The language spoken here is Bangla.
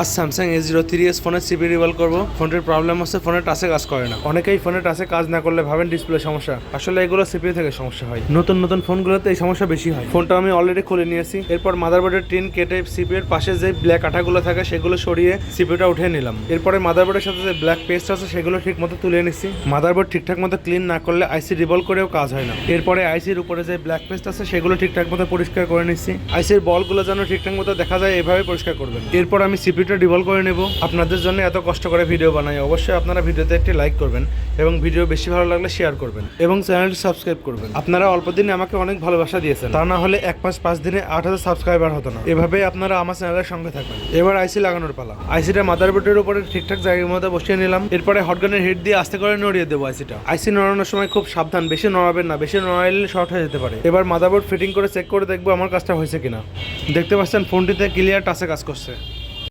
আজ Samsung S zero three S ফোনের সিপি রিভল করব। ফোনটির প্রবলেম হচ্ছে ফোনের টাচে কাজ করে না। অনেকেই ফোনের টাচে কাজ না করলে ভাবেন ডিসপ্লে সমস্যা। আসলে এগুলো সিপি থেকে সমস্যা হয়। নতুন নতুন ফোনগুলোতে এই সমস্যা বেশি হয়। ফোনটা আমি অলরেডি খুলে নিয়েছি। এরপর মাদারবোর্ডের টিন কেটে সিপি এর পাশে যে ব্ল্যাক আঠাগুলো থাকে সেগুলো সরিয়ে সিপিটা উঠে নিলাম। এরপরে মাদারবোর্ডের সাথে যে ব্ল্যাক পেস্ট আছে সেগুলো ঠিক মতো তুলে নিচ্ছি। মাদারবোর্ড ঠিকঠাক মতো ক্লিন না করলে আইসি রিভল করেও কাজ হয় না। এরপরে আইসির উপরে যে ব্ল্যাক পেস্ট আছে সেগুলো ঠিকঠাক মতো পরিষ্কার করে নিচ্ছি। আইসির বলগুলো যেন ঠিকঠাক মতো দেখা যায়, এভাবে পরিষ্কার করবেন। এরপর আমি সিপিটা ডিভল করে নেব। আপনাদের জন্য এত কষ্ট করে ভিডিও বানাই। অবশ্যই আপনারা ভিডিওতে একটি লাইক করবেন এবং ভিডিও বেশি ভালো লাগলে শেয়ার করবেন এবং চ্যানেলটি সাবস্ক্রাইব করবেন। আপনারা অল্প দিনে আমাকে অনেক ভালোবাসা দিয়েছেন। তা না হলে এক মাস পাঁচ দিনে আট হাজার সাবস্ক্রাইবার হতো না। এভাবে আপনারা আমার চ্যানেলের সঙ্গে থাকবেন। এবার আইসি লাগানোর পালা। আইসিটা মাদারবোর্ডের উপরে ঠিকঠাক জায়গার মধ্যে বসিয়ে নিলাম। এরপরে হটগানের হেড দিয়ে আস্তে করে নড়িয়ে দেবো আইসিটা আইসি নড়ানোর সময় খুব সাবধান। বেশি নড়াবেন না। বেশি নড়াইলে শর্ট হয়ে যেতে পারে। এবার মাদারবোর্ড ফিটিং করে চেক করে দেখব আমার কাজটা হয়েছে কিনা। দেখতে পাচ্ছেন ফোনটিতে ক্লিয়ার টাচে কাজ করছে।